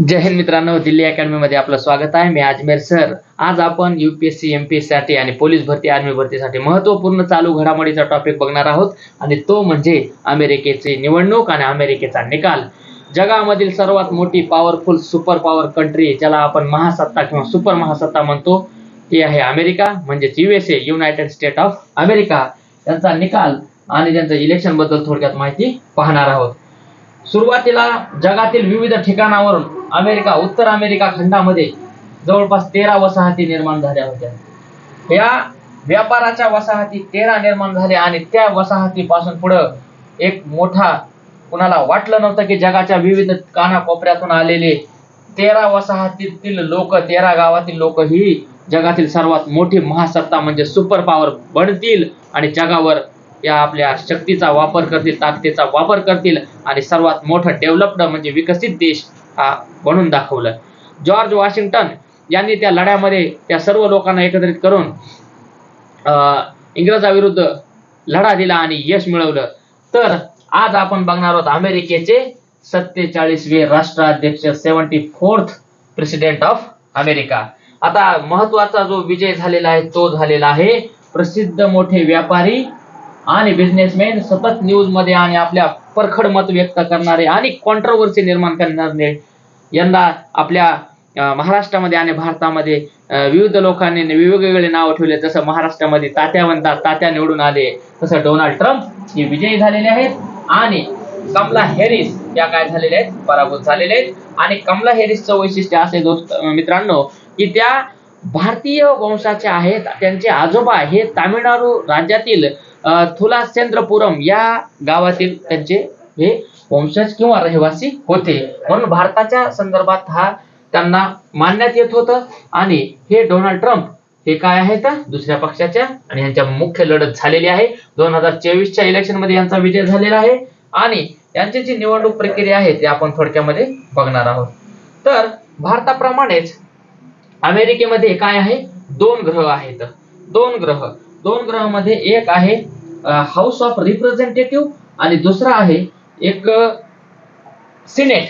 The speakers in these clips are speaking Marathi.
जय हिंद मित्रांनो दिल्ली अकॅडमीमध्ये आपलं स्वागत आहे. मी अजमेर सर. आज आपण युपीएससी एमपीएससी साठी आणि पोलीस भरती आर्मी भरतीसाठी महत्त्वपूर्ण चालू घडामोडीचा टॉपिक बघणार आहोत. आणि तो म्हणजे अमेरिकेची निवडणूक आणि अमेरिकेचा निकाल. जगामधील सर्वात मोठी पॉवरफुल सुपर पॉवर कंट्री ज्याला आपण महासत्ता किंवा सुपर महासत्ता म्हणतो ती आहे अमेरिका म्हणजेच USA united state of America त्यांचा निकाल आणि त्यांचं इलेक्शनबद्दल थोडक्यात माहिती पाहणार आहोत. सुरुवातीला जगातील विविध ठिकाणावरून अमेरिका उत्तर अमेरिका खंडामध्ये जवळपास तेरा वसाहती निर्माण झाल्या होत्या. या व्यापाराच्या वसाहती तेरा निर्माण झाल्या आणि त्या वसाहतीपासून पुढं एक मोठा कुणाला वाटलं नव्हतं की जगाच्या विविध कानाकोपऱ्यातून आलेले तेरा वसाहतीतील लोक तेरा गावातील लोक ही जगातील सर्वात मोठी महासत्ता म्हणजे सुपर पॉवर बनतील आणि जगावर या आपल्या शक्तीचा वापर करतील ताकदीचा वापर करतील आणि सर्वात मोठं डेव्हलप्ड म्हणजे विकसित देश हा बनून दाखवलं. जॉर्ज वॉशिंग्टन यांनी त्या लढ्यामध्ये त्या सर्व लोकांना एकत्रित करून अं, इंग्रजाविरुद्ध लढा दिला आणि यश मिळवलं. तर आज आपण बघणार आहोत अमेरिकेचे सत्तेचाळीसवे राष्ट्राध्यक्ष seventy fourth president of America. आता महत्त्वाचा जो विजय झालेला आहे तो झालेला आहे प्रसिद्ध मोठे व्यापारी आणि बिझनेसमॅन सतत न्यूजमध्ये आणि आपल्या परखड मत व्यक्त करणारे आणि कॉन्ट्रोवर्सी निर्माण करणारे यंदा आपल्या महाराष्ट्रामध्ये आणि भारतामध्ये विविध लोकांनी वेगवेगळे नाव ठेवले. जसं महाराष्ट्रामध्ये तात्या म्हणतात तात्या निवडून आले. तसं डोनाल्ड ट्रम्प हे विजयी झालेले आहेत. आणि कमला हॅरिस या काय झालेल्या आहेत? पराभूत झालेले आहेत. आणि कमला हॅरिसचं वैशिष्ट्य असे दोस्त मित्रांनो की त्या भारतीय वंशाच्या आहेत त्यांचे आजोबा हे तामिळनाडू राज्यातील थुलाचंद्रपुरम या गावातील त्यांचे हे वंशज किंवा रहिवासी होते. म्हणून भारताच्या संदर्भात हा त्यांना मानण्यात येत होतं. आणि हे डोनाल्ड ट्रम्प हे काय आहेत? दुसऱ्या पक्षाच्या आणि यांच्या मुख्य लढत झालेली आहे. दोन हजार चोवीसच्या इलेक्शनमध्ये यांचा विजय झालेला आहे. आणि यांची जी निवडणूक प्रक्रिया आहे ती आपण थोडक्यामध्ये बघणार आहोत. तर भारताप्रमाणेच अमेरिकेमध्ये काय आहे? दोन ग्रह आहेत. दोन ग्रह. दोन ग्रहामध्ये एक आहे हाऊस ऑफ रिप्रेझेंटेटिव्ह आणि दुसरा आहे एक सिनेट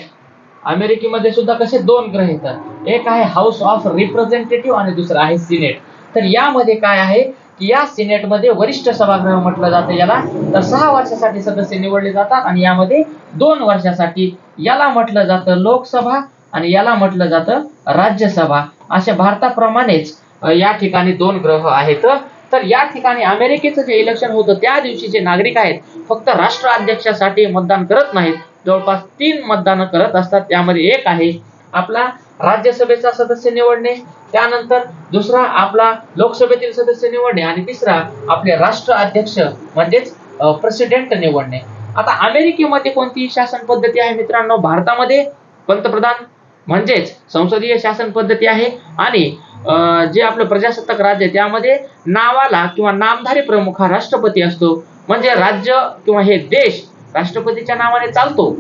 अमेरिकेमध्ये सुद्धा कसे दोन ग्रह येतात. एक आहे हाऊस ऑफ रिप्रेझेंटेटिव्ह आणि दुसरा आहे सिनेट तर यामध्ये काय आहे की या सिनेटमध्ये वरिष्ठ सभागृह म्हटलं जातं याला. तर सहा वर्षासाठी सदस्य निवडले जातात आणि यामध्ये दोन वर्षासाठी याला म्हटलं जातं लोकसभा आणि याला म्हटलं जातं राज्यसभा. अशा भारताप्रमाणेच या ठिकाणी दोन ग्रह आहेत. तर या ठिकाणी अमेरिकेचं जे इलेक्शन होतं त्या दिवशी जे नागरिक आहेत फक्त राष्ट्र अध्यक्षासाठी मतदान करत नाहीत. जवळपास तीन मतदान करत असतात. त्यामध्ये एक आहे आपला राज्यसभेचा सदस्य निवडणे त्यानंतर दुसरा आपला लोकसभेतील सदस्य निवडणे आणि तिसरा आपले राष्ट्र अध्यक्ष म्हणजेच प्रेसिडेंट निवडणे. आता अमेरिकेमध्ये कोणती शासन पद्धती आहे मित्रांनो? भारतामध्ये पंतप्रधान म्हणजेच संसदीय शासन पद्धती आहे आणि जे आपलं प्रजासत्ताक राज्य आहे त्यामध्ये नावाला किंवा नामधारी प्रमुख हा राष्ट्रपती असतो. म्हणजे राज्य किंवा हे देश राष्ट्रपतीच्या नावाने चालतो.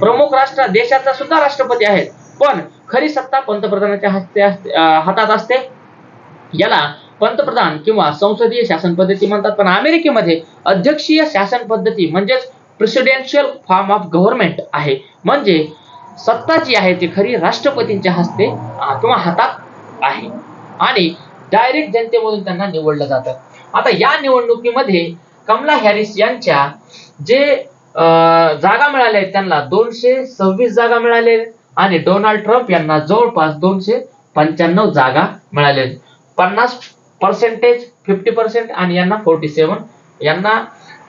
प्रमुख राष्ट्र देशाचा सुद्धा राष्ट्रपती आहेत. पण खरी सत्ता पंतप्रधानाच्या हस्ते हातात असते. याला पंतप्रधान किंवा संसदीय शासन पद्धती म्हणतात. पण अमेरिकेमध्ये अध्यक्षीय शासन पद्धती म्हणजेच प्रेसिडेन्शियल फॉर्म ऑफ गव्हर्नमेंट आहे. म्हणजे सत्ता जी आहे ती खरी राष्ट्रपतींच्या हस्ते किंवा हातात आहे. आणि डायरेक्ट जनतेमधून त्यांना निवडलं जातं. आता या निवडणुकीमध्ये कमला हॅरिस यांच्या जे जागा मिळाल्या आहेत त्यांना दोनशे सव्वीस जागा मिळाल्या आणि डोनाल्ड ट्रम्प यांना जवळपास दोनशे पंच्याण्णव जागा मिळाल्या आहेत. पन्नास पर्सेंटेज फिफ्टी पर्सेंट आणि यांना फोर्टी सेवन यांना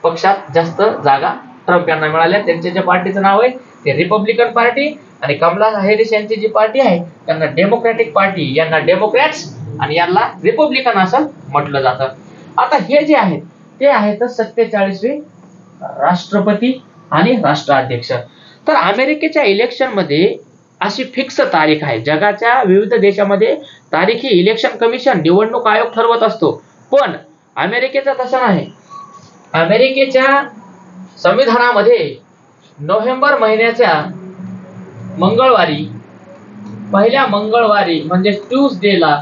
पक्षात जास्त जागा ट्रम्प यांना मिळाल्या त्यांच्या ज्या पार्टीचं नाव आहे ते रिपब्लिकन पार्टी आणि कमला हॅरिस यांची जी पार्टी आहे त्यांना डेमोक्रॅटिक पार्टी यांना डेमोक्रॅट्स आणि यांना रिपब्लिकन असं म्हटलं जातं. आता हे जे आहेत ते आहेत सत्तेचाळीसवे राष्ट्रपती आणि राष्ट्राध्यक्ष. तर अमेरिकेच्या इलेक्शनमध्ये अशी फिक्स तारीख आहे. जगाच्या विविध देशामध्ये तारीख ही इलेक्शन कमिशन निवडणूक आयोग ठरवत असतो. पण अमेरिकेचं तसं नाही. अमेरिकेच्या संविधानामध्ये नोव्हेंबर महिन्याच्या मंगळवारी पहिल्या मंगळवारी म्हणजे ट्यूजडेला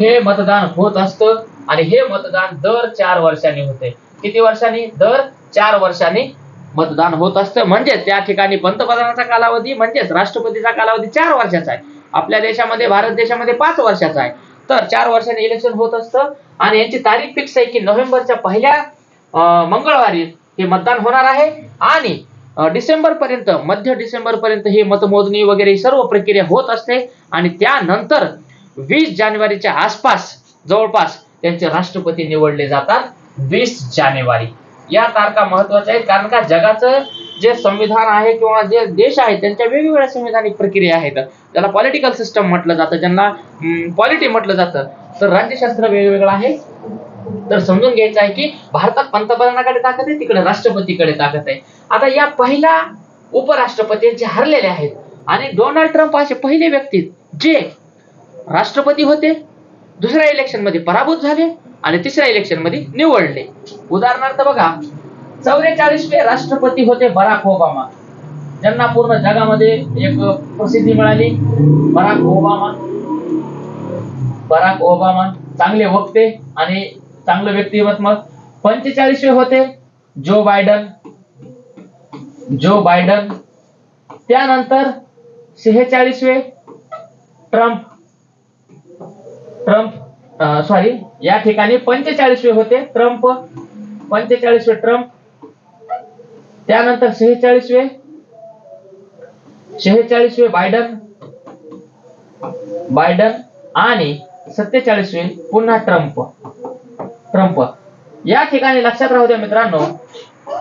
हे मतदान होत असतं आणि हे मतदान दर चार वर्षांनी होते. किती वर्षांनी? दर चार वर्षांनी मतदान होत असतं. म्हणजेच त्या ठिकाणी पंतप्रधानाचा कालावधी म्हणजेच राष्ट्रपतीचा कालावधी चार वर्षाचा आहे. आपल्या देशामध्ये भारत देशामध्ये पाच वर्षाचा आहे. तर चार वर्षांनी इलेक्शन होत असतं आणि यांची तारीख फिक्स आहे की नोव्हेंबरच्या पहिल्या मंगळवारी हे मतदान होणार आहे. आणि डिसेंबर पर्यंत मध्य डिसेंबर पर्यंत ही मतमोजणी वगैरे सर्व प्रक्रिया होत असते. आणि त्यानंतर वीस जानेवारीच्या आसपास जवळपास त्यांचे राष्ट्रपती निवडले जातात वीस जानेवारी. या तारखा महत्त्वाच्या आहेत कारण का? जगाचं जे संविधान आहे किंवा जे देश आहेत त्यांच्या वेगवेगळ्या संविधानिक प्रक्रिया आहेत. त्याला पॉलिटिकल सिस्टम म्हटलं जातं ज्यांना पॉलिटी म्हटलं जातं. तर राज्यशास्त्र वेगवेगळं आहे. तर समजून घ्यायचं आहे की भारतात पंतप्रधानाकडे ताकद आहे तिकडे राष्ट्रपतीकडे ताकद आहे. आता या पहिल्या उपराष्ट्रपती जे हरलेले आहेत आणि डोनाल्ड ट्रम्प असे पहिले व्यक्ती जे राष्ट्रपती होते दुसऱ्या इलेक्शनमध्ये पराभूत झाले आणि तिसऱ्या इलेक्शनमध्ये निवडले. उदाहरणार्थ बघा चौवेचाळीसवे राष्ट्रपती होते बराक ओबामा. ज्यांना पूर्ण जगामध्ये एक प्रसिद्धी मिळाली बराक ओबामा. बराक ओबामा चांगले वक्ते आणि चांगलं व्यक्तिमत्व. पंचेचाळीसवे होते जो बायडन. Joe Biden. त्यानंतर शेहेचाळीसवे ट्रम्प. ट्रम्प सॉरी या ठिकाणी पंचेचाळीसवे होते. ट्रम्प पंचेचाळीसवे ट्रम्प. त्यानंतर शेहेचाळीसवे. शेहेचाळीसवे बायडन. बायडन आणि सत्तेचाळीसवे पुन्हा ट्रम्प. ट्रम्प. या ठिकाणी लक्षात राहू द्या मित्रांनो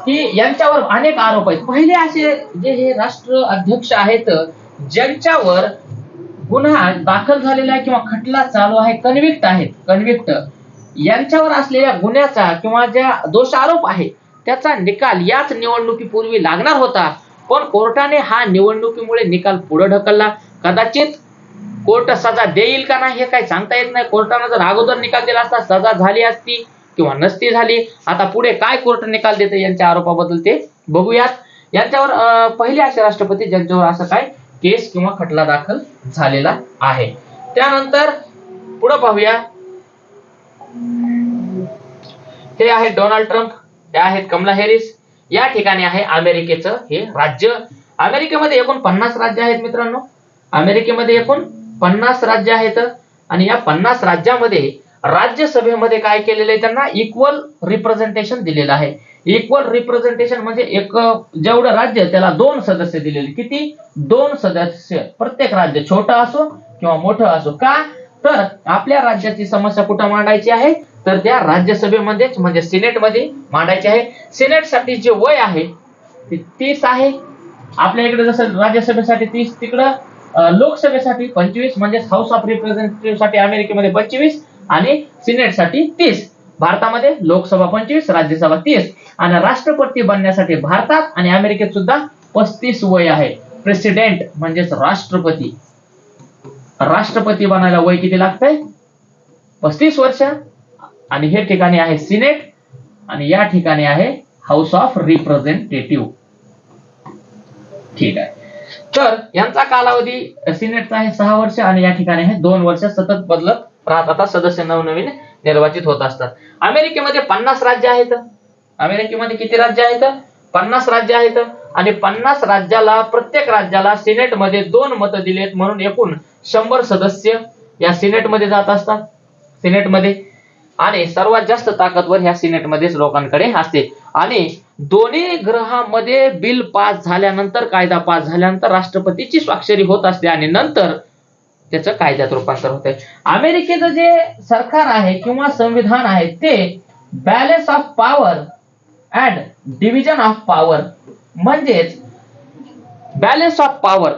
की यांच्यावर अनेक आरोप आहेत. पहिले असे जे हे राष्ट्र अध्यक्ष आहेत ज्यांच्यावर गुन्हा दाखल झालेला आहे किंवा खटला चालू आहे कन्व्हिक्ट आहेत कन्व्हिक्ट यांच्यावर असलेल्या गुन्ह्याचा किंवा ज्या दोष आरोप आहे त्याचा निकाल याच निवडणुकीपूर्वी लागणार होता. पण कोर्टाने हा निवडणुकीमुळे निकाल पुढे ढकलला. कदाचित कोर्ट सजा देईल का नाही हे काही सांगता येत नाही. कोर्टानं जर अगोदर निकाल दिला असता सजा झाली असती किंवा नसती झाली आता पुढे काय कोर्ट निकाल देते यांच्या आरोपाबद्दल ते बघूयात. यांच्यावर पहिले असे राष्ट्रपती ज्यांच्यावर असं काय केस किंवा खटला दाखल झालेला आहे. त्यानंतर पुढे पाहूया. हे आहेत डोनाल्ड ट्रम्प हे आहेत कमला हॅरिस. या ठिकाणी आहे अमेरिकेचं हे राज्य. अमेरिकेमध्ये एकूण पन्नास राज्य आहेत मित्रांनो. अमेरिकेमध्ये एकूण पन्नास राज्य आहेत. आणि या पन्नास राज्यामध्ये राज्यसभेमध्ये काय केलेलं आहे त्यांना इक्वल रिप्रेझेंटेशन दिलेलं आहे. इक्वल रिप्रेझेंटेशन म्हणजे एक जेवढं राज्य त्याला दोन सदस्य दिलेले. किती? दोन सदस्य. प्रत्येक राज्य छोटं असो किंवा मोठं असो. का? तर आपल्या राज्याची समस्या कुठं मांडायची आहे? तर त्या राज्यसभेमध्येच म्हणजे सिनेटमध्ये मांडायची आहे. सिनेटसाठी जे वय आहे ते तीस आहे. आपल्या इकडे जसं राज्यसभेसाठी तीस तिकडं लोकसभेसाठी पंचवीस म्हणजे हाऊस ऑफ रिप्रेझेंटेटिव्हसाठी अमेरिकेमध्ये पंचवीस आणि सिनेटसाठी तीस. भारतामध्ये लोकसभा पंचवीस राज्यसभा तीस आणि राष्ट्रपती बनण्यासाठी भारतात आणि अमेरिकेत सुद्धा पस्तीस वय आहे. प्रेसिडेंट म्हणजेच राष्ट्रपती. राष्ट्रपती बनायला वय किती लागतंय? पस्तीस वर्ष. आणि हे ठिकाणी आहे सिनेट आणि या ठिकाणी आहे हाऊस ऑफ रिप्रेझेंटेटिव्ह ठीक आहे. तर यांचा कालावधी सिनेटचा आहे सहा वर्ष आणि या ठिकाणी आहे दोन वर्ष सतत बदलत राहत. आता सदस्य नवनवीन निर्वाचित होत असतात. अमेरिकेमध्ये पन्नास राज्य आहेत. अमेरिकेमध्ये किती राज्य आहेत? पन्नास राज्य आहेत. आणि पन्नास राज्याला प्रत्येक राज्याला सिनेटमध्ये दोन मतं दिलेत म्हणून एकूण शंभर सदस्य या सिनेटमध्ये जात असतात. सिनेटमध्ये. आणि सर्वात जास्त ताकदवर ह्या सिनेटमध्येच लोकांकडे असते. आणि दोन्ही ग्रहामध्ये बिल पास झाल्यानंतर कायदा पास झाल्यानंतर राष्ट्रपतीची स्वाक्षरी होत असते. आणि नंतर त्याचं कायद्यात रूपांतर होते अमेरिकेचं जे सरकार आहे किंवा संविधान आहे ते balance of power and division of power म्हणजेच बॅलन्स ऑफ पॉवर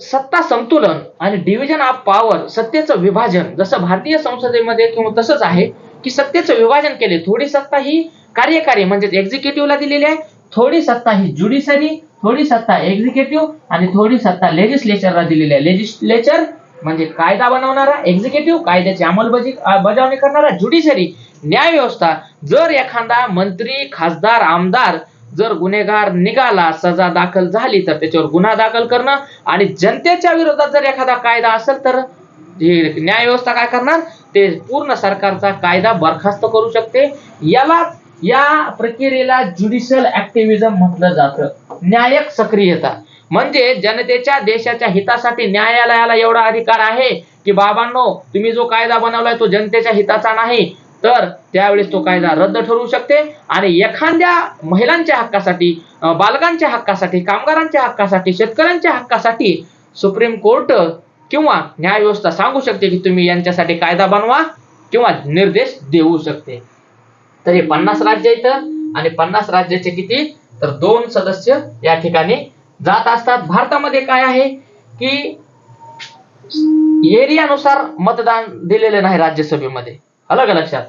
सत्ता संतुलन आणि डिव्हिजन ऑफ पॉवर सत्तेचं विभाजन. जसं भारतीय संसदेमध्ये किंवा तसंच आहे की सत्तेचं विभाजन केले. थोडी सत्ता ही कार्यकारी म्हणजेच एक्झिक्युटिव्हला दिलेली आहे. थोडी सत्ता ही ज्युडिशरी थोडी सत्ता एक्झिक्युटिव्ह आणि थोडी सत्ता लेजिस्लेचरला दिलेली आहे. लेजिस्लेचर म्हणजे कायदा बनवणारा एक्झिक्युटिव्ह कायद्याची अंमलबजावणी बजावणी करणारा ज्युडिशरी न्याय व्यवस्था जर एखादा मंत्री खासदार आमदार जर गुन्हेगार निघाला सजा दाखल झाली तर त्याच्यावर गुन्हा दाखल करणं आणि जनतेच्या विरोधात जर एखादा कायदा असेल तर हे न्याय व्यवस्था काय करणार? ते पूर्ण सरकारचा कायदा बरखास्त करू शकते. याला या प्रक्रियेला ज्युडिशियल ऍक्टिव्हिजम म्हटलं जातं. न्यायक सक्रियता. म्हणजे जनतेच्या देशाच्या हितासाठी न्यायालयाला एवढा अधिकार आहे की बाबांनो तुम्ही जो कायदा बनवलाय तो जनतेच्या हिताचा नाही तर त्यावेळेस तो कायदा रद्द ठरवू शकते. आणि एखाद्या महिलांच्या हक्कासाठी बालकांच्या हक्कासाठी कामगारांच्या हक्कासाठी शेतकऱ्यांच्या हक्कासाठी सुप्रीम कोर्ट किंवा न्यायव्यवस्था सांगू शकते की तुम्ही यांच्यासाठी कायदा बनवा किंवा निर्देश देऊ शकते. तर हे पन्नास राज्य इथं आणि पन्नास राज्याचे किती? तर दोन सदस्य या ठिकाणी जात असतात. भारतामध्ये काय आहे की एरियानुसार मतदान दिलेलं नाही राज्यसभेमध्ये. अलग लक्षात?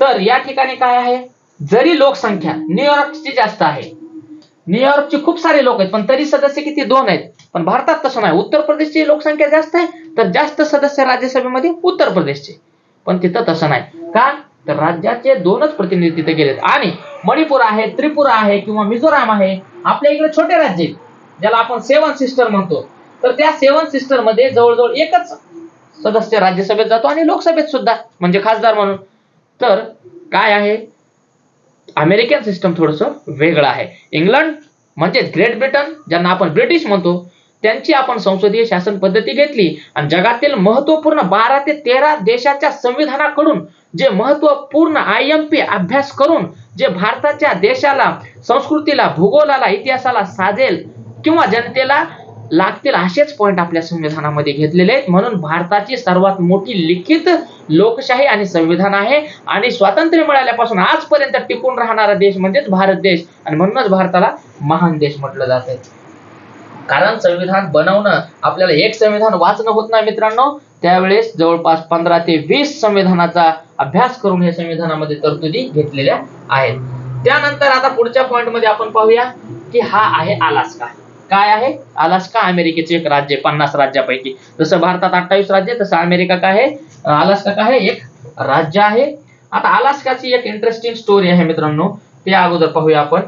तर या ठिकाणी काय आहे? जरी लोकसंख्या न्यूयॉर्कची जास्त आहे. न्यूयॉर्कची खूप सारे लोक आहेत पण तरी सदस्य किती? दोन आहेत. पण भारतात तसं नाही. उत्तर प्रदेशची लोकसंख्या जास्त आहे तर जास्त सदस्य राज्यसभेमध्ये उत्तर प्रदेशचे. पण तिथं तसं नाही. का? तर राज्याचे दोनच प्रतिनिधी तिथे गेलेत. आणि मणिपूर आहे त्रिपुरा आहे किंवा मिझोराम आहे. आपल्या इकडे छोटे राज्य आहेत. ज्याला आपण सेवन सिस्टर म्हणतो. तर त्या सेवन सिस्टरमध्ये जवळजवळ एकच सदस्य राज्यसभेत जातो आणि लोकसभेत सुद्धा म्हणजे खासदार म्हणून. तर काय आहे? अमेरिकन सिस्टम थोडस वेगळं आहे. इंग्लंड म्हणजे ग्रेट ब्रिटन ज्यांना आपण ब्रिटिश म्हणतो त्यांची आपण संसदीय शासन पद्धती घेतली आणि जगातील महत्त्वपूर्ण बारा ते तेरा देशाच्या संविधानाकडून जे महत्त्वपूर्ण आय एम पी अभ्यास करून जे भारताच्या देशाला संस्कृतीला भूगोलाला इतिहासाला साजेल किंवा जनतेला लागतील असेच पॉईंट आपल्या संविधानामध्ये घेतलेले आहेत. म्हणून भारताची सर्वात मोठी लिखित लोकशाही आणि संविधान आहे. आणि स्वातंत्र्य मिळाल्यापासून आजपर्यंत टिकून राहणारा देश म्हणजेच भारत देश. आणि म्हणूनच भारताला महान देश म्हटलं जाते कारण संविधान बनवणं आपल्याला एक संविधान वाचणं होत नाही मित्रांनो. त्यावेळेस जवळपास पंधरा ते वीस संविधानाचा अभ्यास करून हे संविधानामध्ये तरतुदी घेतलेल्या आहेत. त्यानंतर आता पुढच्या पॉईंटमध्ये आपण पाहूया की हा आहे अलास्का काय आहे? अलास्का अमेरिकेचे एक राज्य पन्नास राज्यापैकी. जसं भारतात अठ्ठावीस राज्य तसं अमेरिका काय आहे? अलास्का काय आहे? एक राज्य आहे. आता अलास्काची एक इंटरेस्टिंग स्टोरी आहे मित्रांनो. ते अगोदर पाहूया आपण.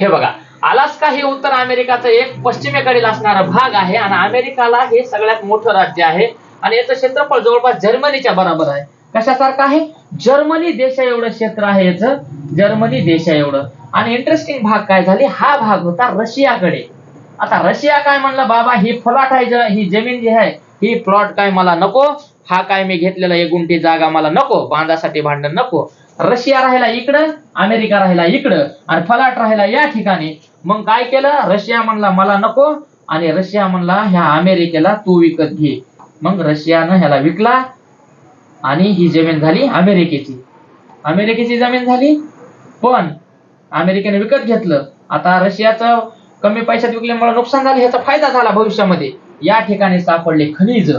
हे बघा अलास्का हे उत्तर अमेरिकाचं एक पश्चिमेकडील असणारा भाग आहे आणि अमेरिकाला हे सगळ्यात मोठं राज्य आहे आणि याचं क्षेत्रफळ जवळपास जर्मनीच्या बरोबर आहे. कशासारखं आहे? जर्मनी देशा एवढं क्षेत्र आहे याचं. जर्मनी देशा एवढं. आणि इंटरेस्टिंग भाग काय झाली? हा भाग होता रशियाकडे. आता रशिया काय म्हणलं बाबा ही फ्लॉट आहे ही जमीन जी आहे ही प्लॉट काय मला नको हा काय मी घेतलेला एक गुंठी जागा मला नको बांधासाठी भांडण नको. रशिया राहिला इकडं अमेरिका राहिला इकडं आणि फलाट राहिला या ठिकाणी. मग काय केलं? रशिया म्हणला मला नको आणि रशिया म्हणला ह्या अमेरिकेला तू विकत घे. मग रशियानं ह्याला विकला आणि ही जमीन झाली अमेरिकेची. अमेरिकेची जमीन झाली? पण अमेरिकेने विकत घेतलं. आता रशियाचं कमी पैशात विकल्यामुळे नुकसान झालं ह्याचा फायदा झाला भविष्यामध्ये. या ठिकाणी सापडले खनिज.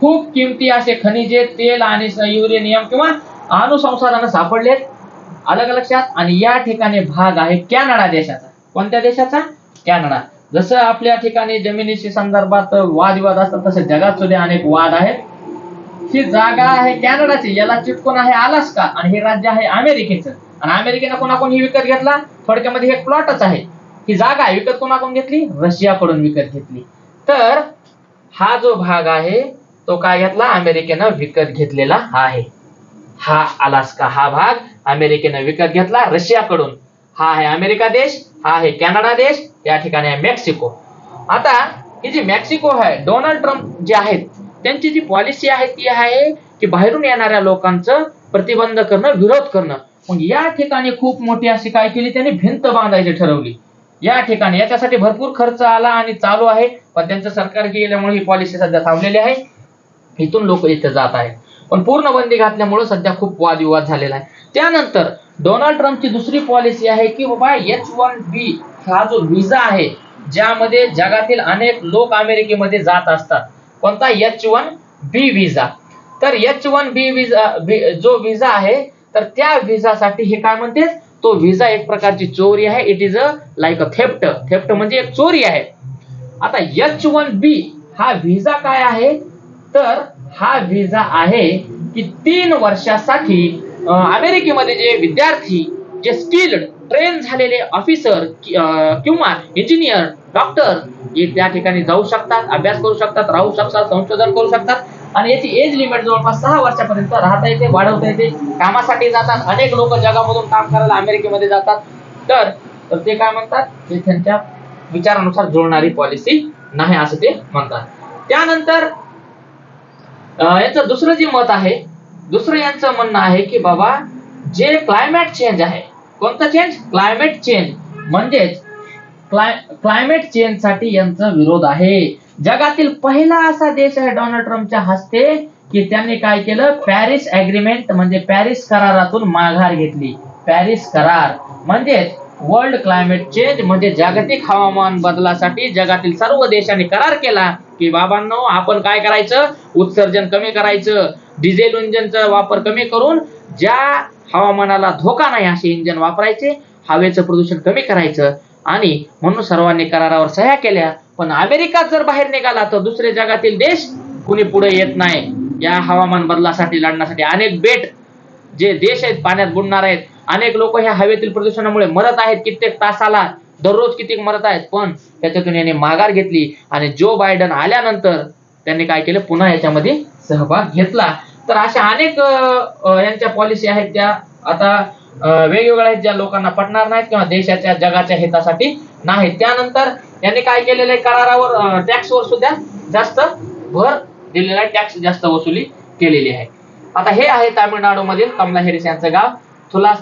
खूप किमती असे खनिजे तेल आणि युरेनियम किंवा अणुसंसाधनं सापडलेत. अलग लक्षात? आणि या ठिकाणी भाग आहे कॅनडा देशाचा. कोणत्या देशाचा? कॅनडा. जसं आपल्या ठिकाणी जमिनीशी संदर्भात वादविवाद असतात तसे जगात सुद्धा अनेक वाद आहेत. ही जागा आहे कॅनडाची. याला चिटकून आहे अलास्का. आणि हे राज्य आहे अमेरिकेचं. आणि अमेरिकेनं कोणाकोण विकत घेतला? थोडक्यामध्ये हे प्लॉटच आहे. ही जागा आहे विकत कोणाकडून घेतली? रशियाकडून विकत घेतली. तर हा जो भाग आहे तो काय घेतला? अमेरिकेनं विकत घेतलेला आहे. हा अलास्का हा भाग अमेरिकेनं विकत घेतला रशियाकडून. हा आहे अमेरिका देश हा आहे कॅनडा देश या ठिकाणी आहे मेक्सिको. आता ही जी मेक्सिको आहे डोनाल्ड ट्रम्प जे आहेत त्यांची जी पॉलिसी आहे ती आहे की बाहेरून येणाऱ्या लोकांचं प्रतिबंध करणं विरोध करणं. मग या ठिकाणी खूप मोठी अशी काय केली त्यांनी? भिंत बांधायची ठरवली. या ठिकाणी याच्यासाठी भरपूर खर्च आला आणि चालू आहे. पण त्यांचं सरकार गेल्यामुळे ही पॉलिसी सध्या थांबलेली आहे. इथून लोक इथे जात आहेत. पण पूर्ण बंदी घातल्यामुळे सध्या खूप वादविवाद झालेला आहे. त्यानंतर डोनाल्ड ट्रम्पची दुसरी पॉलिसी आहे की बाबा एच वन बी हा जो विजा आहे ज्यामध्ये जगातील अनेक लोक अमेरिकेमध्ये जात असतात. कोणता? एच वन बी व्हिसा तर एच वन बी विजा जो विजा आहे तर त्या विजासाठी हे काय म्हणते तो विजा एक प्रकारची चोरी आहे. It is a like a theft theft म्हणजे एक चोरी आहे. आता एच वन बी हा व्हिसा काय आहे? तर हा व्हिसा आहे की तीन वर्षासाठी अमेरिकेमध्ये जे विद्यार्थी जे स्किल्ड ट्रेन झालेले ऑफिसर किंवा इंजिनियर डॉक्टर हे त्या ठिकाणी जाऊ शकतात अभ्यास करू शकतात राहू शकतात संशोधन करू शकतात. आणि याची एज लिमिट जवळपास सहा वर्षापर्यंत राहता येते वाढवता येते. कामासाठी जातात अनेक लोक जगामधून काम करायला अमेरिकेमध्ये जातात. तर तर ते काय म्हणतात? ते त्यांच्या विचारानुसार जुळणारी पॉलिसी नाही असं ते म्हणतात. त्यानंतर याचं दुसरं जे मत आहे दुसरं यांचं म्हणणं आहे की बाबा जे क्लायमेट चेंज आहे कोणतं चेंज क्लायमेट चेंज म्हणजेच क्लायमेट चेंजसाठी यांचा विरोध आहे. जगातील पहिला असा देश आहे डोनाल्ड ट्रम्पच्या हस्ते की त्यांनी काय केलं? पॅरिस अग्रीमेंट म्हणजे पॅरिस करारातून माघार घेतली. पॅरिस करार. म्हणजेच वर्ल्ड क्लायमेट चेंज म्हणजे जागतिक हवामान बदलासाठी जगातील सर्व देशांनी करार केला की बाबांनो आपण काय करायचं? उत्सर्जन कमी करायचं. डिझेल इंजनचा वापर कमी करून ज्या हवामानाला धोका नाही असे इंजन वापरायचे हवेचं प्रदूषण कमी करायचं. आणि म्हणून सर्वांनी करारावर सह्या केल्या. पण अमेरिका जर बाहेर निघाला तर दुसरे जगातील देश कुणी पुढे येत नाही. या हवामान बदलासाठी लढण्यासाठी अनेक बेट जे देश आहेत पाण्यात बुडणार आहेत. अनेक लोक ह्या हवेतील प्रदूषणामुळे मरत आहेत. कित्येक तासाला दररोज किती मरत आहेत? पण त्याच्यातून यांनी माघार घेतली आणि जो बायडन आल्यानंतर त्यांनी काय केलं? पुन्हा याच्यामध्ये सहभाग घेतला. तर अशा अनेक यांच्या पॉलिसी आहेत त्या. आता वेगवेगळ्या आहेत ज्या लोकांना पटणार नाहीत किंवा देशाच्या जगाच्या हितासाठी नाहीत. त्यानंतर यांनी काय केलेलं आहे? करारावर टॅक्सवर सुद्धा जास्त भर दिलेला आहे. टॅक्स जास्त वसुली केलेली आहे. आता हे आहे तामिळनाडूमधील कमला हेरिस यांचं गाव थुला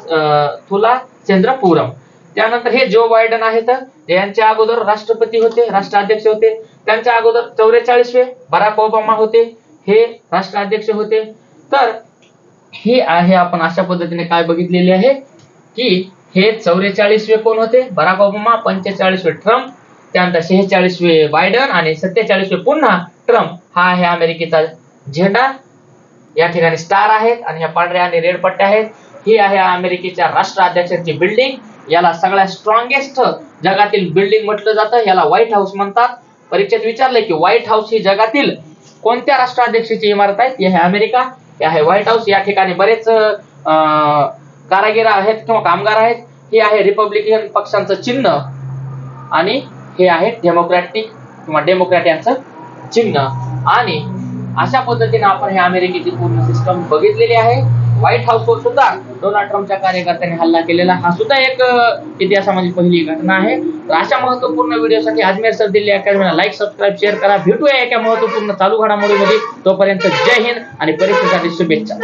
थुला चंद्रपुरम. त्यानंतर हे जो बायडन आहेत यांच्या अगोदर राष्ट्रपती होते राष्ट्राध्यक्ष होते. त्यांच्या अगोदर चौवेचाळीसवे बराक ओबामा होते. हे राष्ट्राध्यक्ष होते. तर हे आहे आपण अशा पद्धतीने काय बघितलेले आहे? की हे चौवेचाळीसवे कोण होते? बराक ओबामा पंचेचाळीसवे ट्रम्प त्यानंतर शेहेचाळीसवे बायडन आणि सत्तेचाळीसवे पुन्हा ट्रम्प. हा आहे अमेरिकेचा झेंडा. या ठिकाणी स्टार आहेत आणि ह्या पांढऱ्या आणि रेड पट्ट्या आहेत. ही आहे अमेरिकेच्या राष्ट्राध्यक्षांची बिल्डिंग. याला सगळ्यात स्ट्रॉंगेस्ट जगातील बिल्डिंग म्हटलं जातं. याला व्हाईट हाऊस म्हणतात. परीक्षेत विचारलंय की व्हाईट हाऊस ही जगातील कोणत्या राष्ट्राध्यक्षाची इमारत आहे ती आहे अमेरिका. हे आहे व्हाईट हाऊस या ठिकाणी बरेच अं, कारागीर आहेत किंवा कामगार आहेत. हे आहे रिपब्लिकन पक्षांचं चिन्ह आणि हे आहे डेमोक्रॅटिक किंवा डेमोक्रॅट यांचं चिन्ह. आणि अशा पद्धतीने आपण हे अमेरिकेची पूर्ण सिस्टम बघितलेली आहे. व्हाईट हाऊसवर सुद्धा डोनाल्ड ट्रम्पच्या कार्यकर्त्यांनी हल्ला केलेला. हा सुद्धा एक अं, इतिहासामध्ये पहिली घटना आहे. तर अशा महत्त्वपूर्ण व्हिडिओसाठी अजमेर सर दिल्ली अकॅडमीला लाईक सबस्क्राईब शेअर करा. भेटूया एका महत्त्वपूर्ण चालू घडामोडीमध्ये. तोपर्यंत जय हिंद आणि परीक्षेसाठी शुभेच्छा.